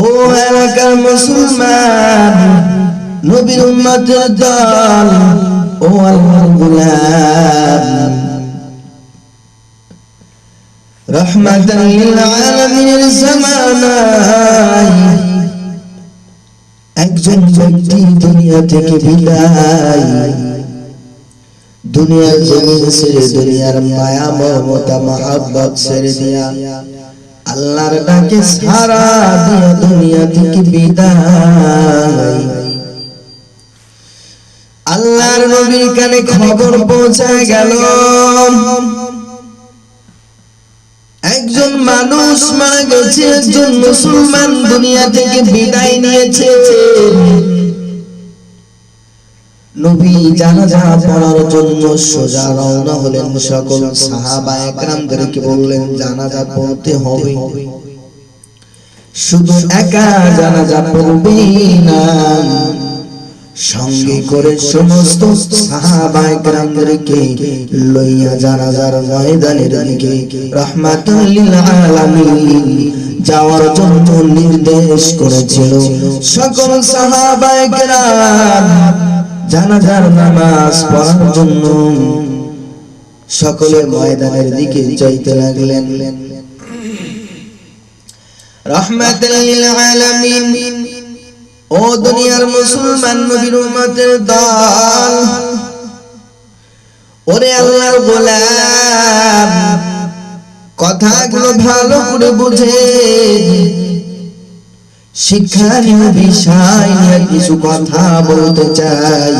ও এলাকার মুসলমান, নবীর উম্মতের দল, ও আল্লাহর গোলাম। রহমাতান লিল আলামিনের জামানায় একজন ব্যক্তি দুনিয়া থেকে বিদায়। দুনিয়ার জমিন ছেড়ে দুনিয়ার মায়া, মমতা, মহাব্বত ছেড়ে দিয়া আল্লাহর ডাকে সারা দিয়া দুনিয়া থেকে বিদায়। আল্লাহর নবীর কানে খবর পৌঁছায় গেল। একজন মানুষ মারা গেছে, একজন মুসলমান দুনিয়া থেকে বিদায় নিয়েছে। নবী জানাজা পড়ার জন্য সোজা রওনা হলেন সকল সাহাবা একরামদেরকে বললেন, জানাজা পড়তে হবে। শুধু একা জানাজা পড়বে না, সঙ্গে করে সমস্ত সাহাবা একরামদেরকে লইয়া জানাজার ময়দানের দিকে রহমাতুল আলামিন যাওয়ার জন্য নির্দেশ করেছিল। সকল সাহাবা একরাম জানাজার নামাজ পড়ার জন্য সকলে ময়দানের দিকে যাইতে লাগলেন। ও দুনিয়ার মুসলমান নবীর উম্মতের দল, ওরে আল্লাহর গোলাম, কথাগুলো ভালো করে বুঝে শিক্ষানীয় বিষয় নিয়ে কিছু কথা বলতে চাই।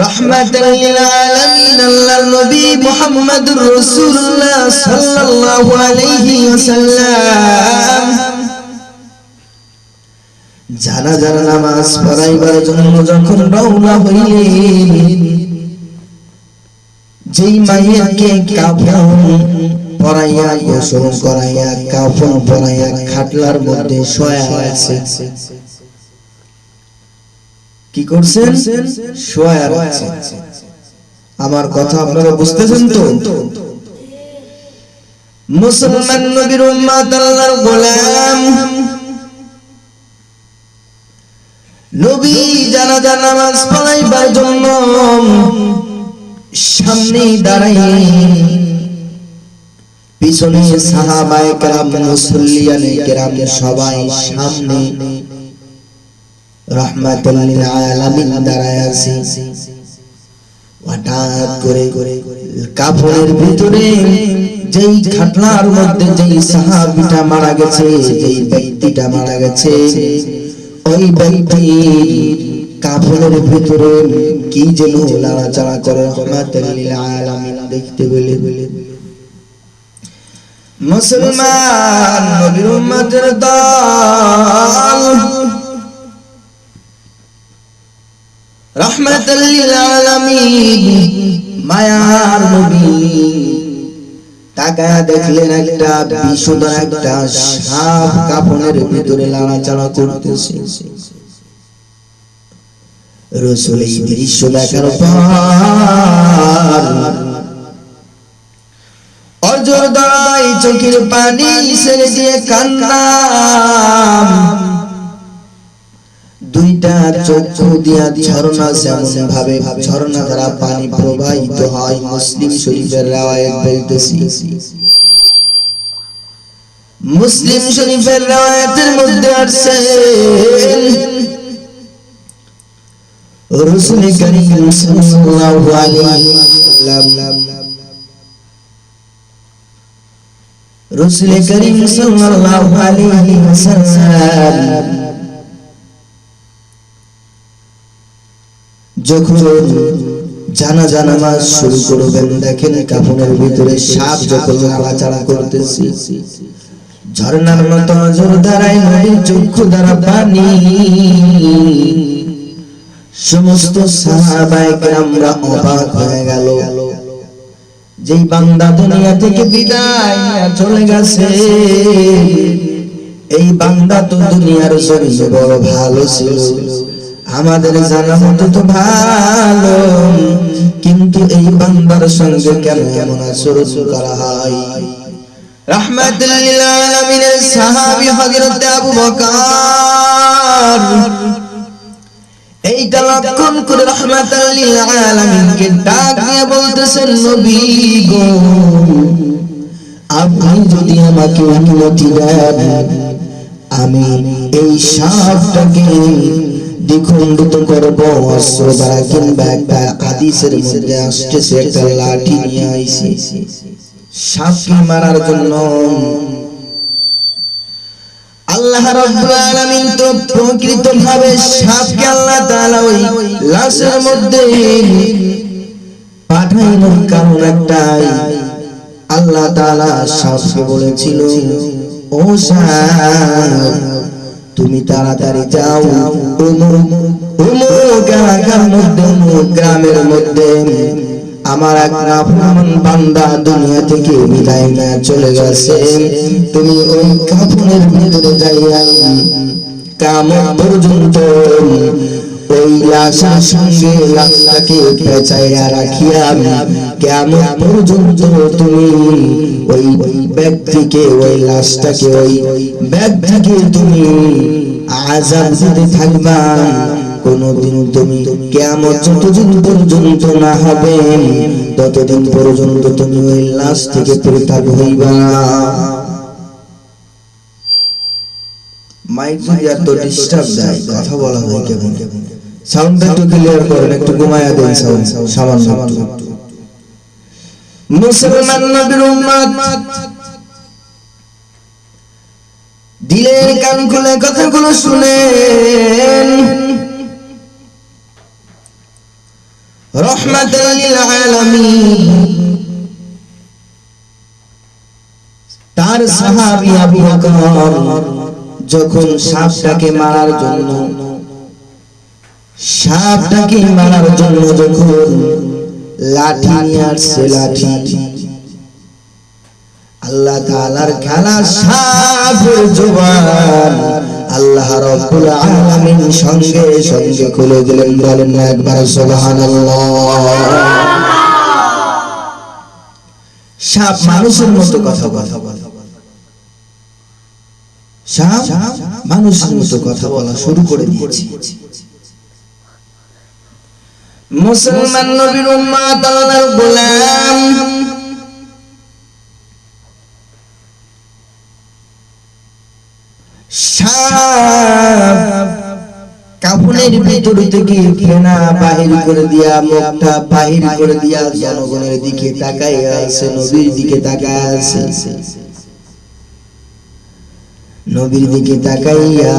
রহমাতাল লিল নামাজ পড়াইবার জন্য যখন রওনা হইলেন, যেই মায়েরকে কাফন পরাইয়া, গোসল করাইয়া কাফন পরাইয়া, খাটলার মধ্যে শোয়া আছে। কি করছেন? শোয়া আছে। আমার কথা আপনারা বুঝতেছেন তো? মুসলমান নবীর উম্মত আল্লাহর গোলাম। নবী জানাজা, নামাজ পড়াইবার জন্য সামনে দাঁড়াই পিছনে সাহাবায়ে কেরাম, মুসল্লিয়ানে কেরাম সবাই সামনে রাহমাতুল লিল আলামিন দাঁড়ায় আছে। হঠাৎ করে কাফনের ভিতরে যেই খাটলার মধ্যে যেই সাহাবিটা মারা গেছে, যেই ব্যক্তিটা মারা গেছে, ওই ব্যক্তির কাফনের ভিতরে কি যেন লাড়াচাড়া করে, রহমাতুল লিল আলামিন দেখতে পেলে মুসলমান নবীর উম্মতের দল। রহমাতুল লিল আলামিন, মায়ার নবী। তাকায় দেখলেন একটা বিশুদ্ধ একটা সাপ কাপড়ের ভিতরে লাড়াচাড়া করতেছে। রসুল এই দৃশ্য দেখার পর অজর দাঁড়াই চোখের পানি ছেড়ে দিয়ে কান্না দুইটা চক্ষু দিয়া ঝর্ণা যেমন ভাবে, ঝর্ণা দ্বারা পানি প্রবাহিত হয়, মুসলিম শরীফের রাওয়ায়াত বলতেছি। মুসলিম শরীফের রাওয়ায়াতের মধ্যে আসছে। রসুল করিম সাল্লাল্লাহু আলাইহি ওয়াসাল্লাম রসুল করিম সাল্লাল্লাহু আলাইহি ওয়াসাল্লাম যখন জানাজা নামাজ শুরু করবেন, দেখেন কাপড়ের ভিতরে সাপ যখন নাড়াচাড়া করতেছি। ঝর্ণার মতো জোর দ্বারাই নদীর চক্ষু দ্বারা পানি। সমস্ত সাহাবায়ে আমরা অবাক হয়ে গেল। যেই বান্দা দুনিয়া থেকে বিদায় চলে গেছে, এই বান্দা তো দুনিয়ার জন্য বড় ভালো ছিল। আমাদের জানা মতো তো ভালো, কিন্তু এই বান্দার সঙ্গে কেন এমন আচরণ করা হয়? রহমাতুল্লিল সাহাবী হযরত আবু বকর এইটা লক্ষণ করে বলতেছেন নবী গো। আপনি যদি আমাকে অনুমতি দেন, আমি এই সাপটাকে দ্বিখণ্ডিত করব, অস্ত্র কিংবা একটা হাদিসের মধ্যে আসতেছে একটা লাঠি নিয়ে আইছি। সাপকে মারার জন্য আল্লাহ রাব্বুল আলামিন তো প্রকৃত ভাবে সাপকে আল্লাহ তাআলা ওই লাশের মধ্যে পাঠানোর কারণ একটাই, আল্লাহ তাআলা সাপকে বলেছিল, ও সাপ, তুমি তাড়াতাড়ি যাও অমুক অমুক এলাকার মধ্যে গ্রামের মধ্যে আমার এক নাফরমান বান্দা দুনিয়া থেকে বিদায় নিয়ে চলে গেছে। তুমি ওই কাফনের ভিতরে যাইয়া কামত পর্যন্ত ওই লাশের সঙ্গে লাশটাকে পেঁচাইয়া রাখিয়া কেমন পর্যন্ত তুমি ওই ব্যক্তিকে, ওই লাশটাকে, ওই ব্যক্তিকে তুমি আজাদ দিতে থাকবা। কোনদিন তুমি কেমন যতদিন পর্যন্ত না হবে, ততদিন পর্যন্ত তুমি ওই লাশ থেকে পৃথক হইবা মাইক যদি এত ডিস্টার্ব দেয়, কথা বলা হয় কেমন? সাউন্ডটা একটু ক্লিয়ার করেন, একটু দেন সাউন্ড সামান্য মুসলমান নবীর উম্মত, দিলের কান খুলে কথাগুলো শুনেন। তার সাহাবী আবু বকর যখন সাপটাকে মারার জন্য, সাপটাকে মারার জন্য যখন লাঠি নিয়ে লাঠি। আল্লাহ তাআলার খেলা সাপের জবান আল্লাহ রাব্বুল আলামিন সঙ্গে সঙ্গে খুলে দিলেন, বলেন না একবার সুবহানাল্লাহ। সাপ মানুষের মতো কথা কথা সাপ মানুষের মতো কথা বলা শুরু করে দিয়েছে। মুসলমান নবীর উম্মাত আল্লাহর গোলাম সাপ কাফনের ভিতর থেকে ফেনা বাহির করে দিয়া, মুখটা বাহির করে দিয়া জনগণের দিকে তাকায় আছে, নবীর দিকে আছে। নবীর দিকে তাকাইয়া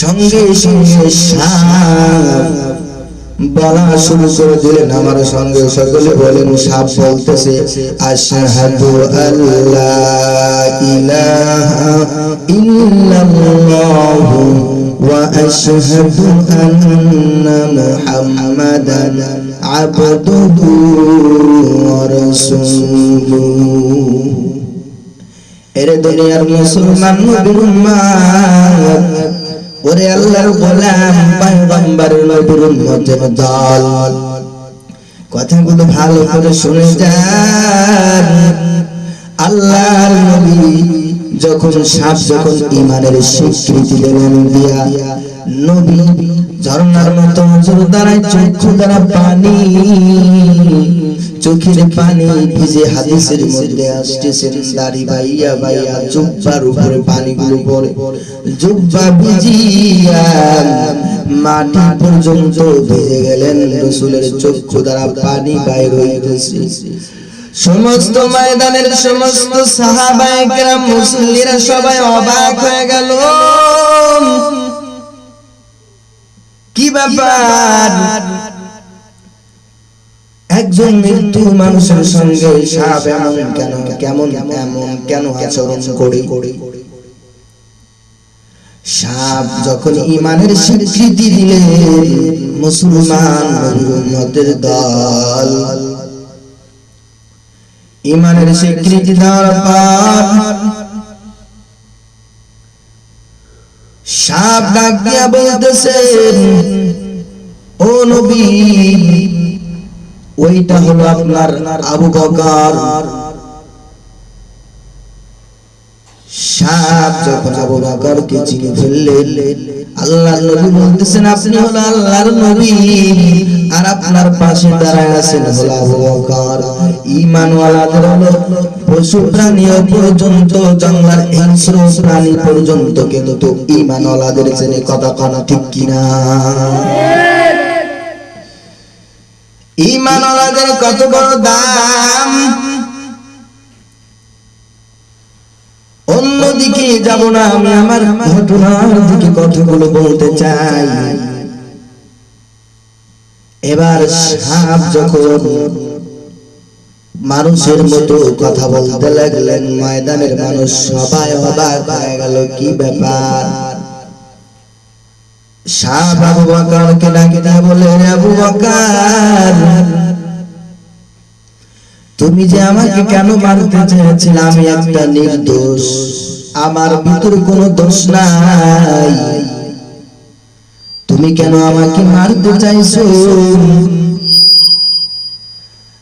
সঙ্গে সঙ্গে সাপ বলা শুরু করে দিলেন আমার সঙ্গে সকলে বলেন, সাপ বলতেছে, আশহাদু আল্লাহ ইলাহা ইল্লাল্লাহু ওয়া আশহাদু আন্না মুহাম্মাদান আবদুহু ওয়া রাসূলুহু. এরে দুনিয়ার মুসলমান নবীর উম্মত ওরে আল্লাহর গোলাম পয়গম্বরের নবীর উম্মতের দল। কথাগুলো ভালো করে শুনে যান। আল্লাহর নবী যখন সাপ, যখন ইমানের স্বীকৃতি দিলেন দিয়া, নবী ঝর্ণার মতো নজর দ্বারাই চক্ষু দ্বারা পানি, চোখের পানি ভিজে হাদিসের মধ্যে আসতেছেন দাড়ি ভাইয়া ভাইয়া, জুব্বার উপরে জুব্বা ভিজিয়া মাটি পর্যন্ত ভিজে গেলেন, রসুলের চক্ষু দ্বারা পানি বাইর হইতেছে। সমস্ত ময়দানের সমস্ত সাহাবায়ে কেরাম মুসল্লিরা সবাই অবাক হয়ে গেল। কি ব্যাপার? একজন মৃত্যু মানুষের সঙ্গে সাপ এমন কেন? কেমন এমন কেন আচরণ করে? সাপ যখন ইমানের স্বীকৃতি দিলেন মুসলমান উম্মতের দল। ইমানের স্বীকৃতি দেওয়ার পর সাপ ডাক দিয়া বলতেছেন ও নবী ওইটা হলো আপনার আবু বকর। সাপ যখন আবু বকরকে চিনে ফেললেন, আল্লাহর নবী বলতেছেন, আপনি হলো আল্লাহর নবী আর আপনার পাশে দাঁড়ায় আছেন হলো আবু হলো পশু প্রাণী পর্যন্ত হিংস্র প্রাণী পর্যন্ত কিন্তু জেনে কথা কানা ঠিক কিনা? কত বড় দাম? যাব না, আমি আমার ঘটনার দিকে কথাগুলো বলতে চাই। এবার সাপ যখন মানুষের মতো কথা বলতে লাগলেন, ময়দানের মানুষ সবাই অবাক হয়ে গেল, কি ব্যাপার? সাপ আবু বকরকে দিয়ে বলে "রে আবু বকর, তুমি যে আমাকে কেন মারতে চেয়েছিলে? আমি একটা নির্দোষ। আমার ভিতরে কোনো দোষ নাই। তুমি কেন আমাকে মারতে চাইছো?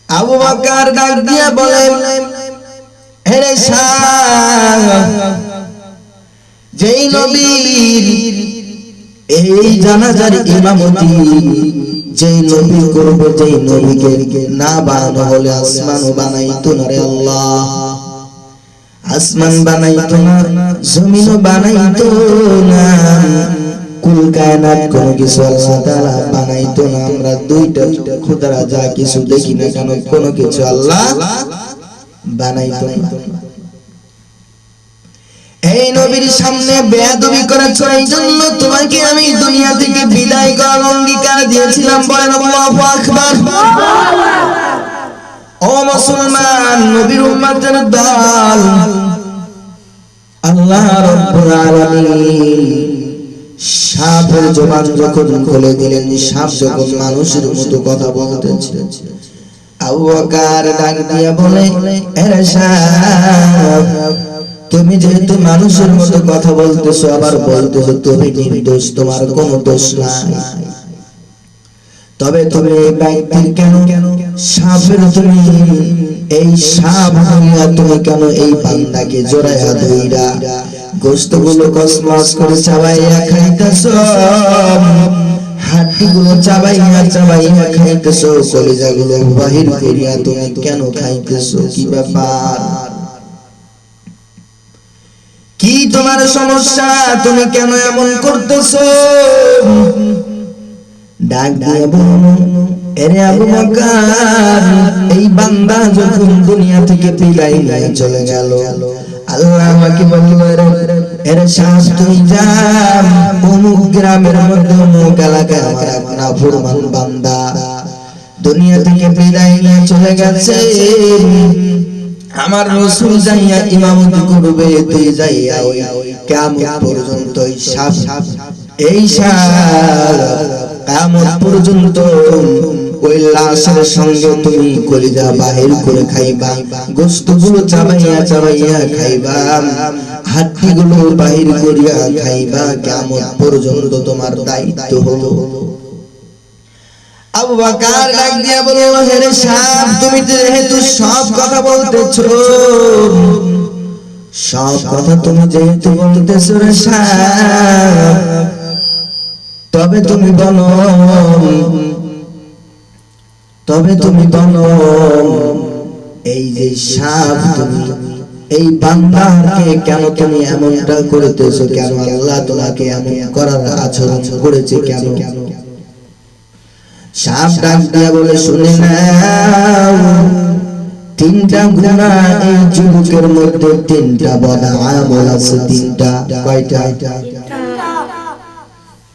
আবু বকর ডাক দিয়ে বলে হেরে যেই নবীর এই জানাজার ইমামতি, যেই নবী করবে, যেই নবীকে না বানানো হলে আসমানও বানাইতো না আল্লাহ। আসমান বানাইতো না, জমিনও বানাইতো না। কুল কায়নাত কোন কিছু আল্লাহ তাআলা বানাইতো না, আমরা দুইটা খুদারা যা কিছু দেখি না কেন, কোন কিছু আল্লাহ বানাইতো না। এই নবীর সামনে বেয়াদবি করেছ এই জন্য তোমাকে আমি দুনিয়া থেকে বিদায় করার অঙ্গীকার দিয়েছিলাম, বলেন আল্লাহু আকবার। ও মুসলমান, নবীর উম্মতের দল। আল্লাহ রাব্বুল আলামিন জবান যখন খুলে দিলেন, সাপ যখন মানুষের মতো কথা বলতেছে আবু ডাক বলে, এরে সাপ, তুমি যেহেতু মানুষের মতো কথা বলতেছো, আবার বলতেছো তুমি নির্দোষ, তোমার কোনো দোষ নাই। তবে তুমি ব্যক্তির কেন সাপের তুমি? এই সাপ হইয়া তুমি কেন এই বান্দাকে জোড়াইয়া ধইরা গোস্তগুলো কসমস করে চাবাইয়া খাইতেছ। হাড্ডিগুলো চাবাইয়া চাবাইয়া খাইতেছ। কলিজাগুলো বাহির করিয়া তুমি কেন খাইতেছ? কি ব্যাপার? কি তোমার সমস্যা? তুমি কেন এমন করতেছো? ডাক দিয়ে বলুন। এরে আবু এই বান্দা যখন দুনিয়া থেকে নিয়ে চলে গেল, আল্লাহ এরে শ্বাস তুই অমুক গ্রামের মধ্যে অমুক এলাকায় আমার এক নাফরমান বান্দা দুনিয়া থেকে বিদায় নিয়ে চলে গেছে। আমার রসুল যাইয়া ইমামতি করবে, তুই যাইয়া ওই কিয়ামত পর্যন্ত সাপ, এই সাপ কিয়ামত পর্যন্ত ওই লাশের সঙ্গে তুমি কলিজা বাহির করে খাইবা। গোস্তগুলো চাবাইয়া চাবাইয়া খাইবা। হাড্ডিগুলো বাহির করিয়া খাইবা। কিয়ামত পর্যন্ত তোমার দায়িত্ব হলো। আবু বাকার ডাক দিয়া বলল হেরে সাপ তুমি যেহেতু সব কথা বলতেছো, সব কথা তুমি যেহেতু বলতেছো রে সাপ তবে তুমি বলো তবে তুমি বলো, এই যে সাপ তুমি, এই বান্দাকে কেন তুমি এমনটা করতেছো? কেন আল্লাহ তোমাকে এমন করার আচরণ করেছে কেন? সাপ ডাক দিয়া বলে, শুনে নাও, তিনটা গুণা এই যুবকের মধ্যে তিনটা বদা আমল আছে, তিনটা, কয়টা?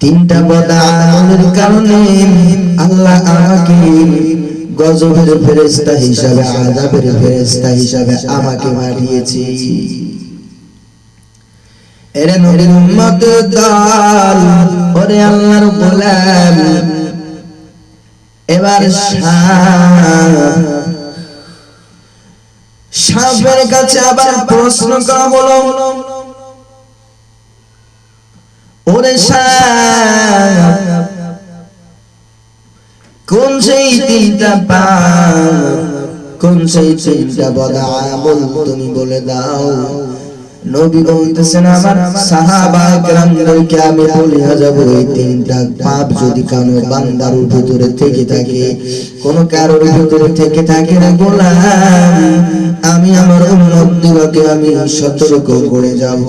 তিনটা বদা আমলের কারণে আল্লাহ আমাকে গজবের ফেরেস্তা হিসাবে আজাবের ফেরেস্তা হিসাবে আমাকে নবীর উম্মত দল, ওরে আল্লাহর গোলাম, এবার সাপের কাছে আবার প্রশ্ন করা হলো, ওরে সাপ কোন কোন সেই আমল তুমি বলে দাও। নবী বলতেছেন, আমার সাহাবা আমি তিনটা পাপ যদি কানো বান্দার ভিতরে থেকে থাকে কারোর ভিতরে থেকে থাকে না, গোলাম, আমি আমার আমি সতর্ক করে যাব।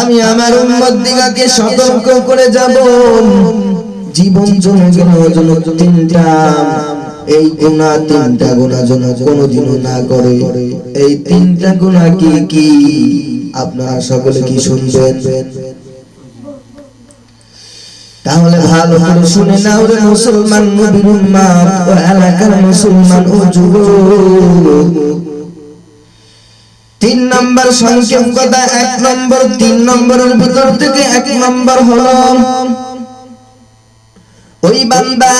আমি আমার উম্মত সতর্ক করে যাব। জীবন জনগণের জন্য তিনটা, এই গুণা তিনটা গুণা যেন কোনোদিনও না করে। এই তিনটা গুণা কি কি? আপনারা সকলে কি শুনবেন? তাহলে ভালো করে শুনে নাও রে মুসলমান নবীর উম্মত ও এলাকার মুসলমান ও যুবক। তিন নম্বর সংক্ষেপ কথা, এক নম্বর, তিন নম্বরের ভিতর থেকে এক নম্বর হলো ওই বান্দা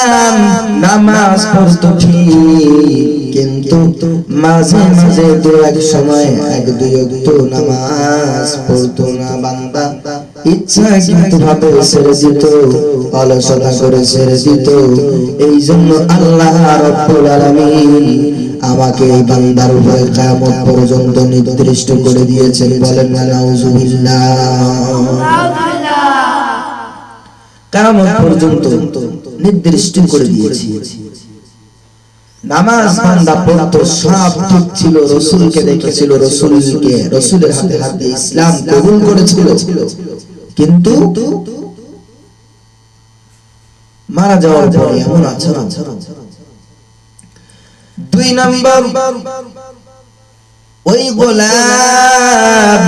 নামাজ পড়তো ঠিক, কিন্তু মাঝে মাঝে দু এক সময় এক, দুই অক্ত নামাজ পড়তো না বান্দা। ইচ্ছা কিন্তু ভাবে ছেড়ে দিত, অলসতা করে ছেড়ে দিত। এই জন্য আল্লাহ রব্বুল আলামিন আমাকে এই বান্দার উপরে কিয়ামত পর্যন্ত নির্দিষ্ট করে দিয়েছেন, বলেন না নাউজুবিল্লাহ। কিয়ামত পর্যন্ত নির্দিষ্ট করে দিয়েছি। নামাজ বান্দা পড়তো, সব ঠিক ছিল, রসুলকে দেখেছিল, রসুলকে, রসুলের হাতে হাতে ইসলাম কবুল করেছিল। কিন্তু মারা যাওয়ার পরে এমন আচরণ। দুই নম্বর, ওই গোলাম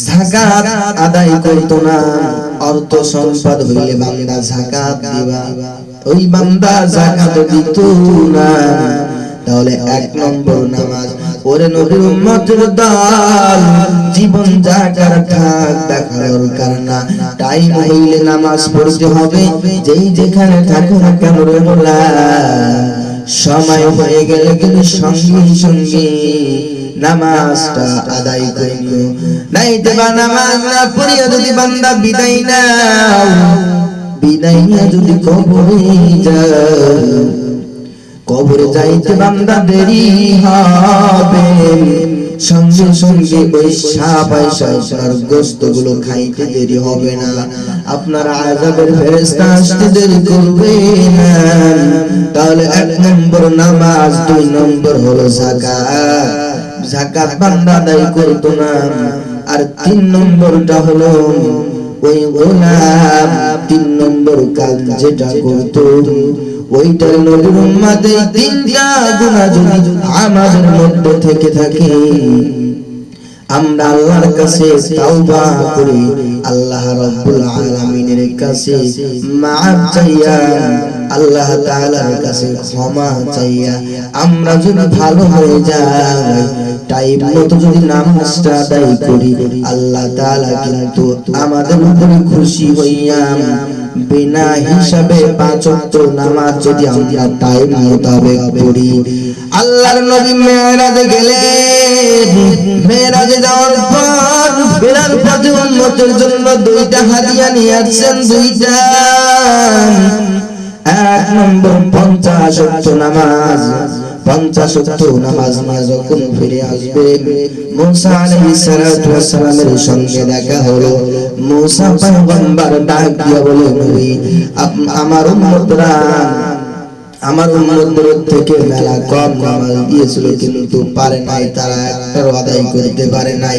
জাকাত আদায় করতো না। অর্থ সম্পদ হইলে বান্দা জাকাত দিবা। ওই বান্দা জাকাত দিত না। তাহলে এক নম্বর নামাজ, ওরে নবীর উম্মতের দল, জীবন জাগার থাক, দেখা দরকার না। টাইম হইলে নামাজ পড়তে হবে। যেই যেখানে থাকো না কেন রে সময় হয়ে গেলে কিন্তু সঙ্গে সঙ্গে নামাজটা আদায় করে নিও নাইতে বা নামাজ না পড়িয়া যদি বান্দা বিদায় নাও, বিদায় যদি কবরে যাও, কবরে যাইতে বান্দা দেরি হবে। সঙ্গে সঙ্গে ওই সাপ আইসা আপনার গোস্তগুলো খাইতে দেরি হবে না। আপনার আজাবের ফেরেস্তা আসতে দেরি করবে না। তাহলে এক নম্বর নামাজ, দুই নম্বর হলো জাকাত জাকাত বান্দা আদায় করতো না। আর তিন নম্বরটা হলো, ওই গোলাম তিন নম্বর কাজ যেটা করতো, ওইটার নবীর উম্মাদের তিনটা গুণা যদি আমাদের মধ্যে থেকে থাকে আমরা আল্লাহর কাছে তাওবা করি, আল্লাহ আলামিনের কাছে মাআফ চাইয়া, আল্লাহ তাআলার কাছে ক্ষমা চাইয়া আমরা যদি ভালো হয়ে যাই টাইম মতো যদি করি, আল্লাহ তাআলা কিন্তু আমাদের উপরে খুশি হইয়া বিনা হিসাবে পাঁচ ওয়াক্ত নামাজ যদি আমরা টাইম মোতাবেক পড়ি, আল্লাহর নবী মেরাজে গেলেন। মেরাজে যাওয়ার পর ফেরার পথে উম্মতের জন্য দুইটা হাদিয়া নিয়ে আসছেন, দুইটা। এক নম্বর পঞ্চাশ ওয়াক্ত নামাজ। পঞ্চাশ নামাজ ফিরে আসবে সঙ্গে দেখা হলো। পয়গম্বর ডাক দিয়া বলে নবী আমার উম্মতরা, আমার উম্মতদের থেকে মেলা কম নামাজ দিয়েছিল, কিন্তু পারে নাই, তারা একটারও আদায় করতে পারে নাই।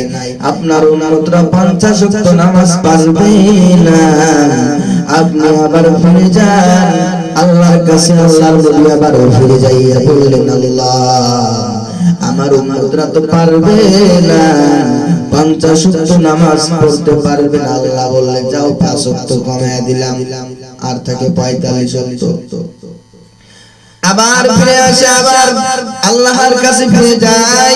আপনার উম্মতরা পঞ্চাশ নামাজ পারবে না। আপনি আবার ফিরে যান। আল্লাহর কাছে আল্লাহর নবী আবার ফিরে যাইয়া বললেন, আল্লাহ, আমার উম্মতরা তো পারবে না। পঞ্চাশ নামাজ পড়তে পারবে না। আল্লাহ বললে যাও, পাঁচ ওয়াক্ত কমায় দিলাম। আর থাকে পঁয়তাল্লিশ ওয়াক্ত। আবার ফিরে আসে, আবার আল্লাহর কাছে ফিরে যাই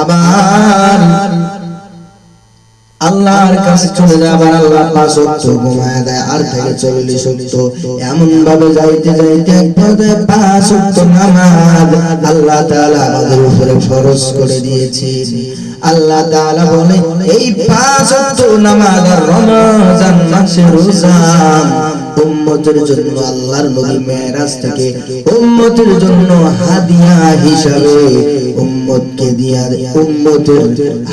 আবার আল্লাহর কাছে চলে যাবার আল্লাহ পাঁচ সত্য ঘুমায় দেয়, আর থেকে চল্লিশ সত্য এমন ভাবে যাইতে যাইতে পর্যায়ে পাঁচ ওয়াক্ত নামাজ আল্লাহ তাআলা আমাদের উপরে ফরজ করে দিয়েছে। আল্লাহ তাআলা বলে, এই পাঁচ সত্য নামাজ রমজান মাসে রোজা উম্মতের জন্য আল্লাহর নবী মেরাজ থেকে উম্মতের জন্য হাদিয়া হিসাবে উম্মতকে দিয়া উম্মতের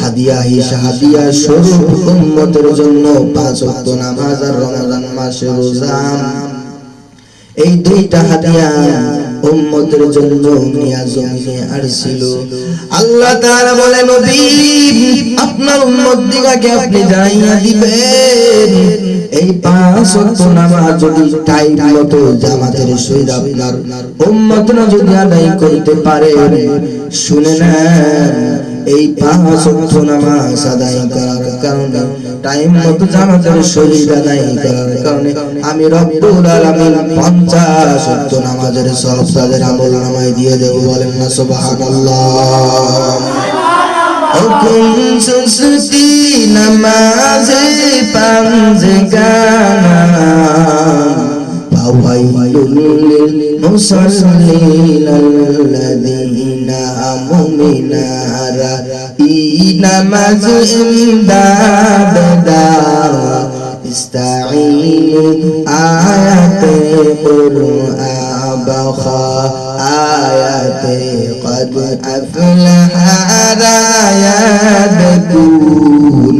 হাদিয়া হিসাবে হাদিয়া স্বরূপ উম্মতের জন্য পাঁচ ওয়াক্ত নামাজ আর রমজান মাসে রোজা। এই দুইটা হাদিয়া উম্মতের জন্য নিয়া জমিনে আসছিল আল্লাহ তাআলা বলে, নবী, আপনার উম্মত দিগাকে আপনি জানাইয়া দিবেন। এই পাঁচ ওয়াক্ত নামাজ যদি টাইম মতো জামাতের সহিত আপনার উম্মতরা যদি আদায় করতে পারে, শুনে নেন, এই পাঁচ ওয়াক্ত নামাজ আদায় করার কারণে টাইম মতো জামাতের সহিত আদায় করার কারণে আমি রব্বুল আলামিন 50 ওয়াক্ত নামাজের সব তাদের আমল নামায় দিয়ে দেব বলেন না, সুবহানাল্লাহ। হুকুম সুস্তি নামাজে পাঞ্জে গানা فويل للمصلين الذين هم من رأي نماز إمداد دار استعينوا آيات قرآن بخا آيات قد أفلح رايات يبدون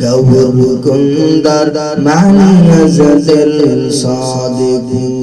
دوكم در معنى زد الصادقون